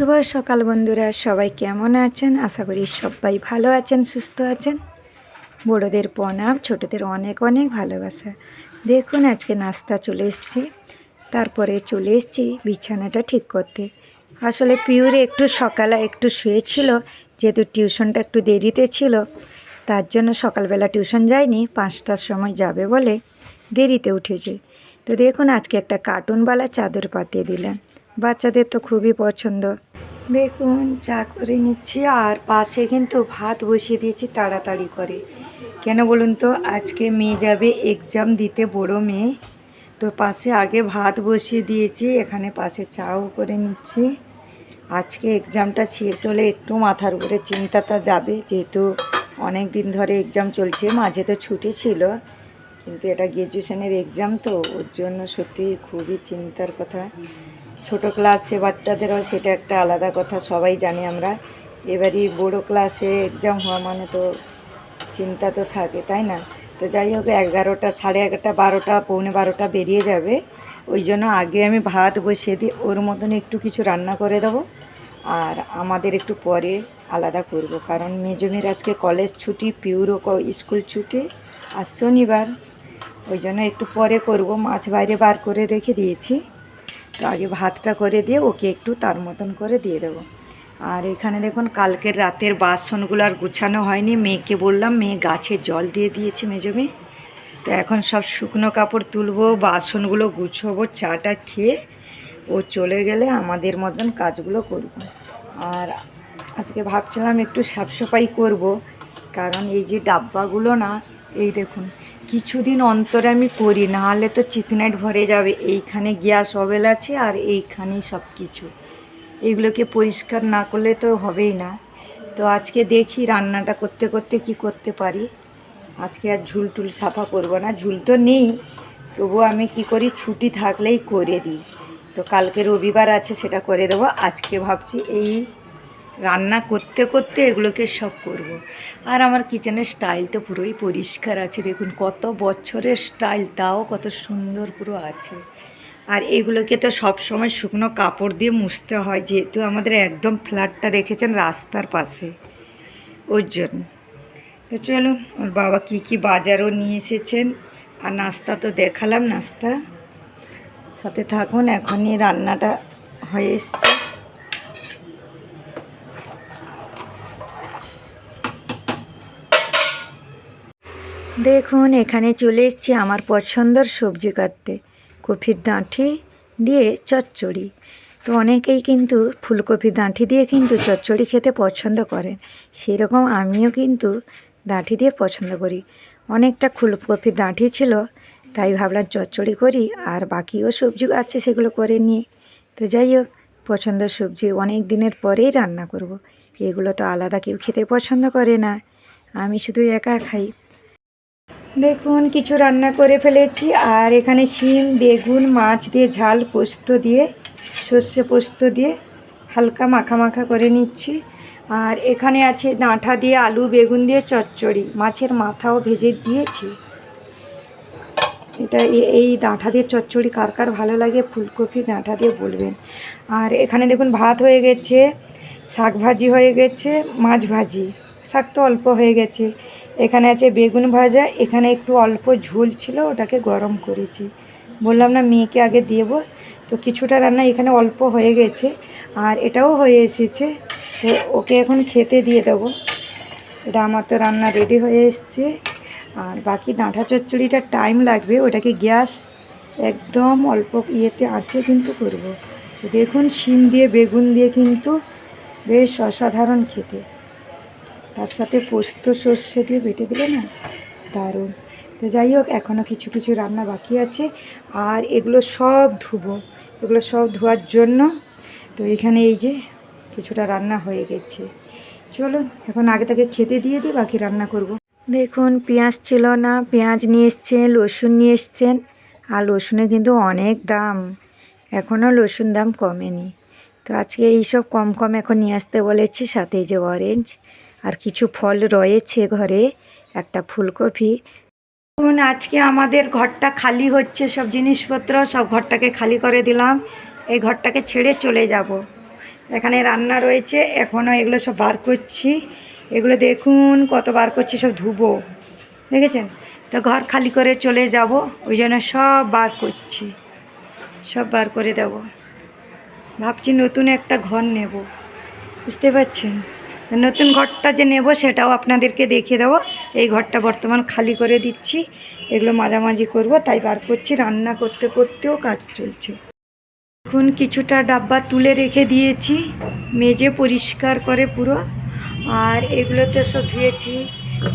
শুভ সকাল বন্ধুরা, সবাই কেমন আছেন? আশা করি সবাই ভালো আছেন, সুস্থ আছেন। বড়োদের প্রণাম, ছোটোদের অনেক অনেক ভালোবাসা। দেখুন, আজকে নাস্তা চলে এসেছি। তারপরে চলে এসেছি বিছানাটা ঠিক করতে। আসলে পিউরে একটু সকালে একটু শুয়েছিল, যেহেতু টিউশনটা একটু দেরিতে ছিল, তার জন্য সকালবেলা টিউশন যায়নি, পাঁচটার সময় যাবে বলে দেরিতে উঠেছে। তো দেখুন, আজকে একটা কার্টুনওয়ালা চাদর পাতিয়ে দিলাম। বাচ্চাদের তো খুবই পছন্দ। দেখুন, চা করে নিচ্ছি আর পাশে কিন্তু ভাত বসিয়ে দিয়েছি তাড়াতাড়ি করে। কেন বলুন তো, আজকে মেয়ে যাবে এক্সাম দিতে, বড় মেয়ে। তো পাশে আগে ভাত বসিয়ে দিয়েছি, এখানে পাশে চাও করে নিচ্ছি। আজকে এক্সামটা শেষ হলে একটু মাথার উপরে চিন্তাটা যাবে, যেহেতু অনেক দিন ধরে এক্সাম চলছে, মাঝে তো ছুটি ছিল। কিন্তু এটা গ্র্যাজুয়েশনের এক্সাম তো, ওর জন্য সত্যি খুবই চিন্তার কথা। ছোট ক্লাসে বাচ্চাদেরও সেটা একটা আলাদা কথা, সবাই জানি আমরা। এবারই বড় ক্লাসে এক্সাম হওয়া মানে তো চিন্তা তো থাকে, তাই না? তো যাই হোক, এগারোটা, সাড়ে এগারোটা, বারোটা, পৌনে বারোটা বেরিয়ে যাবে। ওই জন্য আগে আমি ভাত বসিয়ে দিই ওর মতন একটু কিছু রান্না করে দেবো। আর আমাদের একটু পরে আলাদা করব, কারণ মেজমের আজকে কলেজ ছুটি, পিউরো স্কুল ছুটি আর শনিবার। ওই জন্য একটু পরে করব, মাছ বাইরে বার করে রেখে দিয়েছি। তো আগে ভাতটা করে দিয়ে ওকে একটু তার মতন করে দিয়ে দেবো। আর এখানে দেখুন কালকের রাতের বাসনগুলো আর গুছানো হয়নি। মেয়েকে বললাম, মেয়ে গাছে জল দিয়ে দিয়েছে মেজমে। তো এখন সব শুকনো কাপড় তুলবো, বাসনগুলো গুছোবো, চাটা খেয়ে ও চলে গেলে আমাদের মতন কাজগুলো করব। আর আজকে ভাবছিলাম একটু সাফসাফাই করব, কারণ এই যে ডাব্বাগুলো না, এই দেখুন কিছুদিন অন্তরে আমি করি, নাহলে তো চিকনাইট ভরে যাবে। এইখানে গ্যাস অবেল আছে আর এইখানেই সব কিছু এগুলোকে পরিষ্কার না করলে তো হবেই না। তো আজকে দেখি রান্নাটা করতে করতে কি করতে পারি। আজকে আর ঝুল টুল সাফা করব না। ঝুল তো নেই তবুও আমি কি করি, ছুটি থাকলেই করে দিই। তো কালকে রবিবার আছে সেটা করে দেবো। আজকে ভাবছি এই রান্না করতে করতে এগুলোকে সব করব। আর আমার কিচেনের স্টাইল তো পুরোই পরিষ্কার আছে। দেখুন, কত বছরের স্টাইল তাও কত সুন্দর পুরো আছে। আর এগুলোকে তো সব সময় শুকনো কাপড় দিয়ে মুছতে হয়, যেহেতু আমাদের একদম ফ্ল্যাটটা দেখেছেন রাস্তার পাশে। ওর জন্য। তো চলুন, ওর বাবা কি কি বাজারও নিয়ে এসেছেন। আর নাস্তা তো দেখালাম, নাস্তা। সাথে থাকুন, এখনই রান্নাটা হয়ে এসছে। দেখুন, এখানে চলে এসেছি আমার পছন্দের সবজি কাটতে। কপির ডাঁঠি দিয়ে চচ্চড়ি। তো অনেকেই কিন্তু ফুলকপির ডাঁঠি দিয়ে কিন্তু চচ্চড়ি খেতে পছন্দ করেন। সেরকম আমিও কিন্তু ডাঁঠি দিয়ে পছন্দ করি। অনেকটা ফুলকপির ডাঁঠি ছিল, তাই ভাবলাম চচ্চড়ি করি, আর বাকিও সবজি আছে সেগুলো করে নিয়ে তো যাই হোক, পছন্দের সবজি অনেক দিনের পরেই রান্না করব। এগুলো তো আলাদা কেউ খেতে পছন্দ করে না। আমি শুধু একা খাই। দেখুন, কিছু রান্না করে ফেলেছি। আর এখানে শিম, বেগুন, মাছ দিয়ে ঝাল, পোস্ত দিয়ে, সর্ষে পোস্ত দিয়ে হালকা মাখা মাখা করে নিচ্ছি। আর এখানে আছে ডাঁটা দিয়ে আলু, বেগুন দিয়ে চচ্চড়ি। মাছের মাথাও ভেজে দিয়েছি। এটা এই ডাঁটা দিয়ে চচ্চড়ি কার কার ভালো লাগে ফুলকপি ডাঁটা দিয়ে বলবেন। আর এখানে দেখুন, ভাত হয়ে গেছে, শাক ভাজি হয়ে গেছে, মাছ ভাজি। শাক তো অল্প হয়ে গেছে। এখানে আছে বেগুন ভাজা, এখানে একটু অল্প ঝোল ছিল, ওটাকে গরম করেছি। বললাম, না, মেয়েকে আগে দেবো। তো কিছুটা রান্না এখানে অল্প হয়ে গেছে, আর এটাও হয়ে এসেছে। তো ওকে এখন খেতে দিয়ে দেবো। এটা আমার তো রান্না রেডি হয়ে এসছে। আর বাকি ডাঁটা চচ্চড়িটা টাইম লাগবে, ওটাকে গ্যাস একদম অল্প ইয়েতে আছে কিন্তু করব। তো দেখুন, শিম দিয়ে, বেগুন দিয়ে কিন্তু বেশ অসাধারণ খেতে। তার সাথে পোস্ত সর্ষে দিয়ে বেটে দিলে না, দারুণ। তো যাই হোক এখনও কিছু কিছু রান্না বাকি আছে, আর এগুলো সব ধুবো। এগুলো সব ধোয়ার জন্য। তো এখানে এই যে কিছুটা রান্না হয়ে গেছে। চলুন, এখন আগে তাকে খেতে দিয়ে দিই, বাকি রান্না করব। দেখুন, পেঁয়াজ ছিল না, পেঁয়াজ নিয়ে এসছেন, রসুন নিয়ে এসছেন, আর রসুনের কিন্তু অনেক দাম। এখনও রসুন দাম কমেনি। তো আজকে এইসব কম কম এখন নিয়ে আসতে বলেছি, সাথে যে অরেঞ্জ আর কিছু ফল রয়েছে ঘরে, একটা ফুলকপি। দেখুন আজকে আমাদের ঘরটা খালি হচ্ছে, সব জিনিসপত্র সব ঘরটাকে খালি করে দিলাম। এই ঘরটাকে ছেড়ে চলে যাব। এখানে রান্না রয়েছে, এখনও এগুলো সব বার করছি। এগুলো দেখুন কত বার করছি, সব ধুবো। দেখেছেন? তো ঘর খালি করে চলে যাব, ওই জন্য সব বার করছি। সব বার করে দেব। ভাবছি নতুন একটা ঘর নেব। বুঝতে পারছেন? নতুন ঘরটা যে নেব সেটাও আপনাদেরকে দেখিয়ে দেবো। এই ঘরটা বর্তমান খালি করে দিচ্ছি। এগুলো মাঝামাঝি করব, তাই বার করছি, রান্না করতে করতেও কাজ চলছে। এখন কিছুটা ডাব্বা তুলে রেখে দিয়েছি, মেজে পরিষ্কার করে পুরো। আর এগুলোতে সব ধুয়েছি,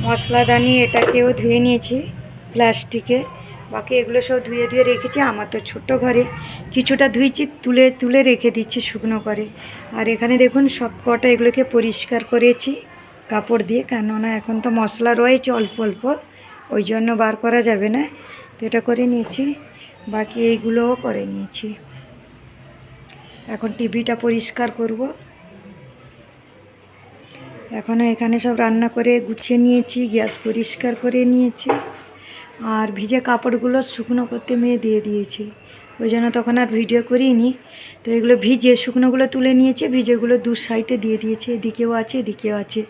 মশলাদানি এটাকেও ধুয়ে নিয়েছি, প্লাস্টিকের। বাকি এগুলো সব ধুয়ে ধুয়ে রেখেছি, আমার তো ছোট ঘরে। কিছুটা ধুইছি, তুলে তুলে রেখে দিচ্ছি শুকনো করে। আর এখানে দেখুন সব কটা এগুলোকে পরিষ্কার করেছি কাপড় দিয়ে, কেননা এখন তো মশলা রয়েছে অল্প অল্প, ওই জন্য বার করা যাবে না। তো এটা করে নিয়েছি, বাকি এইগুলোও করে নিয়েছি। এখন টিভিটা পরিষ্কার করব। এখনও এখানে সব রান্না করে গুছিয়ে নিয়েছি, গ্যাস পরিষ্কার করে নিয়েছি। আর ভিজে কাপড়গুলো শুকনো করতে মেয়ে দিয়ে দিয়েছি। ওই জন্য তখন আর ভিডিও করিনি। তো এগুলো ভিজে শুকনোগুলো তুলে নিয়েছে, ভিজেগুলো দু সাইডে দিয়ে দিয়েছে, এদিকেও আছে এদিকেও আছে।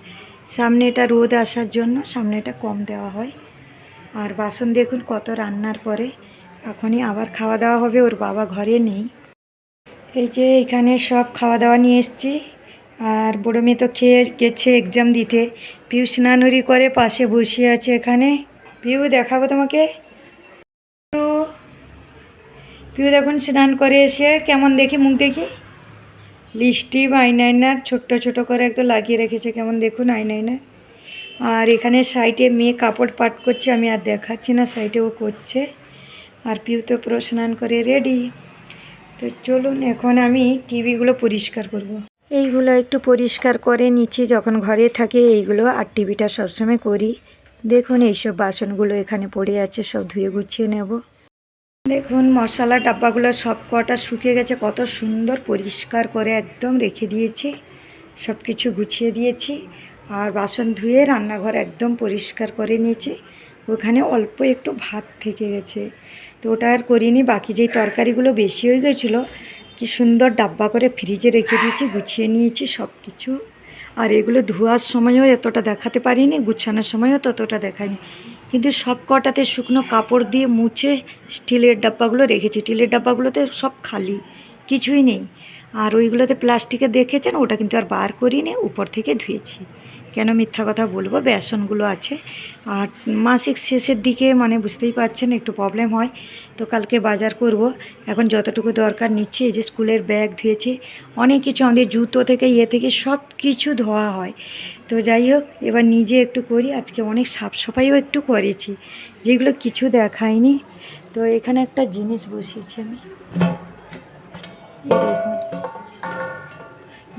সামনে এটা রোদ আসার জন্য সামনে এটা কম দেওয়া হয়। আর বাসন দেখুন কত রান্নার পরে। এখনই আবার খাওয়া দাওয়া হবে, ওর বাবা ঘরে নেই। এই যে এখানে সব খাওয়া দাওয়া নিয়ে এসেছি। আর বড়ো মেয়ে তো খেয়ে গেছে এক্সাম দিতে। পিউ স্নানুরি করে পাশে বসে আছে এখানে। পিউ দেখাবো তোমাকে। পিউ, পিউ দেখুন স্নান করে এসে কেমন দেখি মুখ দেখি? লিপস্টিক আইনাইনার ছোট্ট ছোট করে একদম লাগিয়ে রেখেছে কেমন দেখুন আইনাইনার। আর এখানে সাইডে মেয়ে কাপড় পাট করছে আমি আর দেখাচ্ছি না সাইডে ও করছে। আর পিউ তো পুরো স্নান করে রেডি। তো চলুন এখন আমি টিভিগুলো পরিষ্কার করব। এইগুলো একটু পরিষ্কার করে নিচ্ছি যখন ঘরে থাকে এইগুলো আর টিভিটা সবসময় করি। দেখুন, এইসব বাসনগুলো এখানে পড়ে আছে, সব ধুয়ে গুছিয়ে নেব। দেখুন, মশলা ডাব্বাগুলো সব কটা শুকিয়ে গেছে, কত সুন্দর পরিষ্কার করে একদম রেখে দিয়েছি। সব কিছু গুছিয়ে দিয়েছি আর বাসন ধুয়ে রান্নাঘর একদম পরিষ্কার করে নিয়েছি। ওখানে অল্প একটু ভাত থেকে গেছে। তো ওটা আর করিনি, বাকি যেই তরকারিগুলো বেশি হয়ে গেছিল, কি সুন্দর ডাব্বা করে ফ্রিজে রেখে দিয়েছি, গুছিয়ে নিয়েছি, সব কিছু আর এগুলো ধোয়ার সময়ও এতটা দেখাতে পারিনি, গুছানোর সময়ও ততটা দেখায়নি কিন্তু সব কটাতে শুকনো কাপড় দিয়ে মুছে স্টিলের ডাব্বাগুলো রেখেছি। স্টিলের ডাব্বাগুলোতে সব খালি, কিছুই নেই। আর ওইগুলোতে প্লাস্টিকে দেখেছেন, ওটা কিন্তু আর বার করিনি, উপর থেকে ধুয়েছি। কেন মিথ্যা কথা বলব? বেসনগুলো আছে। আর মাসিক শেষের দিকে মানে বুঝতেই পারছেন, একটু প্রবলেম হয়। তো কালকে বাজার করব। এখন যতটুকু দরকার নিচ্ছি, এই যে স্কুলের ব্যাগ ধুয়েছি, অনেক কিছু আমাদের জুতো থেকে ইয়ে থেকে সব কিছু ধোয়া হয়। তো যাই হোক, এবার নিজে একটু করি, আজকে অনেক সাফ সাফাইও একটু করেছি, যেগুলো কিছু দেখায়নি তো এখানে একটা জিনিস বসিয়েছি আমি।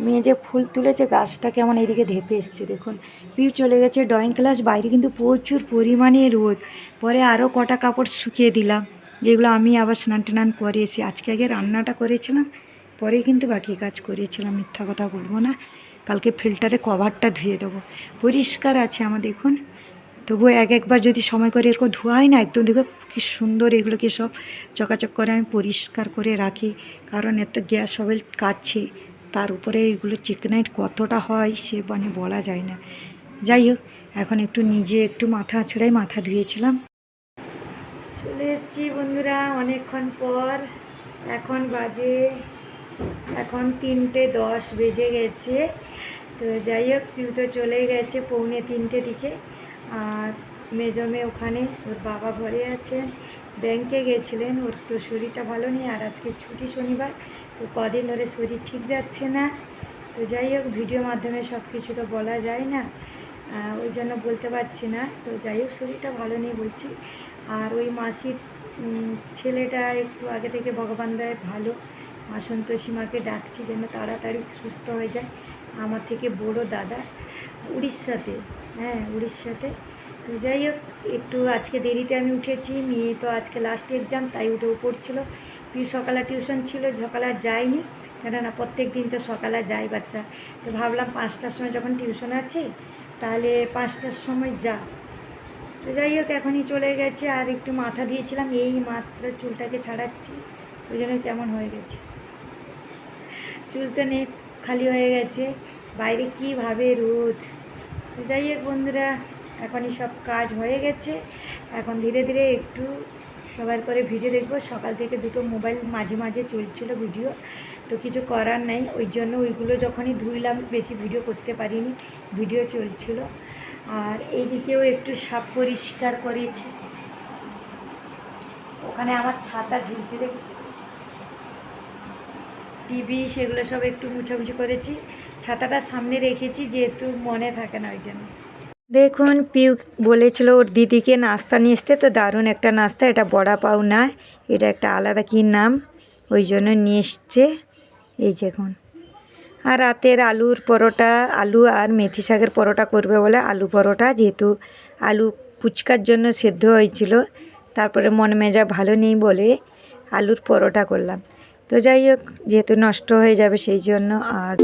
মেয়ে যে ফুল তুলেছে, গাছটা কেমন এদিকে ধেপে এসছে, দেখুন। পিউ চলে গেছে ড্রয়িং ক্লাস বাইরে কিন্তু প্রচুর পরিমাণে রোদ। পরে আরও কটা কাপড় শুকিয়ে দিলাম, যেগুলো আমি আবার স্নান টান করে এসে আজকে আগে রান্নাটা করেছিলাম, পরে কিন্তু বাকি কাজ করেছিলাম মিথ্যা কথা বলব না। কালকে ফিল্টারে কভারটা ধুয়ে দেবো। পরিষ্কার আছে আমার, দেখুন। তবুও এক একবার যদি সময় করে এরকম ধোয়াই না, একদম দেখবে কি সুন্দর এগুলোকে সব চকাচক করে আমি পরিষ্কার করে রাখি, কারণ এত গ্যাস হবে কাছে তার উপরে এগুলো চিকনাইট কতটা হয় সে মানে বলা যায় না। যাই হোক, এখন একটু নিজে একটু মাথা আছড়াই মাথা ধুয়েছিলাম। চলে এসেছি বন্ধুরা অনেকক্ষণ পর। এখন বাজে, এখন তিনটে দশ বেজে গেছে। তো যাই হোক, পিউ তো চলে গেছে পৌনে তিনটে দিকে। আর মেজমে ওখানে, ওর বাবা ঘরে আছেন ব্যাংকে গেছিলেন, ওর তো শরীরটা ভালো নেই। আর আজকে ছুটি শনিবার তো কদিন ধরে শরীর ঠিক যাচ্ছে না। তো যাই হোক ভিডিও মাধ্যমে সব কিছু তো বলা যায় না। ওই জন্য বলতে পারছি না। তো যাই হোক, শরীরটা ভালো নেই বলছি। আর ওই মাসির ছেলেটা একটু আগে থেকে ভগবান দয় ভালো। মা সন্তোষী মাকে ডাকছি যেন তাড়াতাড়ি সুস্থ হয়ে যায়। আমার থেকে বড় দাদা উড়িষ্যাতে। হ্যাঁ উড়িষ্যাতে। তো যাই হোক, একটু আজকে দেরিতে আমি উঠেছি। মেয়ে তো আজকে লাস্ট এক্সাম তাই উঠেও পড়ছিল। পিউ সকালে টিউশন ছিল, সকালে যায়নি। কেননা প্রত্যেক দিন তো সকালে যায় বাচ্চা। তো ভাবলাম পাঁচটার সময় যখন টিউশন আছে, তাহলে পাঁচটার সময় যা। তো যাই হোক, এখনই চলে গেছে। আর একটু মাথা দিয়েছিলাম, এই মাত্র চুলটাকে ছাড়াচ্ছি। ওই জন্য কেমন হয়ে গেছে। চুল তো নেই খালি হয়ে গেছে। বাইরে কীভাবে রোদ। তো যাই হোক বন্ধুরা, এখনই সব কাজ হয়ে গেছে। এখন ধীরে ধীরে একটু সবার করে ভিডিও দেখব। সকাল থেকে দুটো মোবাইল মাঝে মাঝে চলছিল ভিডিও, তো কিছু করার নাই। ওই জন্য ওইগুলো যখনই ধুইলাম, বেশি ভিডিও করতে পারিনি। ভিডিও চলছিল। আর এইদিকেও একটু সাপ পরিষ্কার করেছি। ওখানে আমার ছাতা ঝুলছে, দেখেছি? টিভি সেগুলো সব একটু মুছামুছি করেছি। ছাতাটা সামনে রেখেছি, যেহেতু মনে থাকে না ওই জন্য। দেখুন, পিউ বলেছিল ওর দিদিকে নাস্তা নিয়ে আসতে, তো দারুণ একটা নাস্তা, এটা বড়া পাও না, এটা একটা আলাদা কী নাম? ওই জন্য নিয়ে এসছে। এই দেখুন আর রাতের আলুর পরোটা, আলু আর মেথি শাকের পরোটা করবে বলে আলু পরোটা, যেহেতু আলু ফুচকার জন্য সেদ্ধ হয়েছিল, তারপরে মন মেজা ভালো নেই বলে আলুর পরোটা করলাম। তো যাই হোক, যেহেতু নষ্ট হয়ে যাবে সেই জন্য আর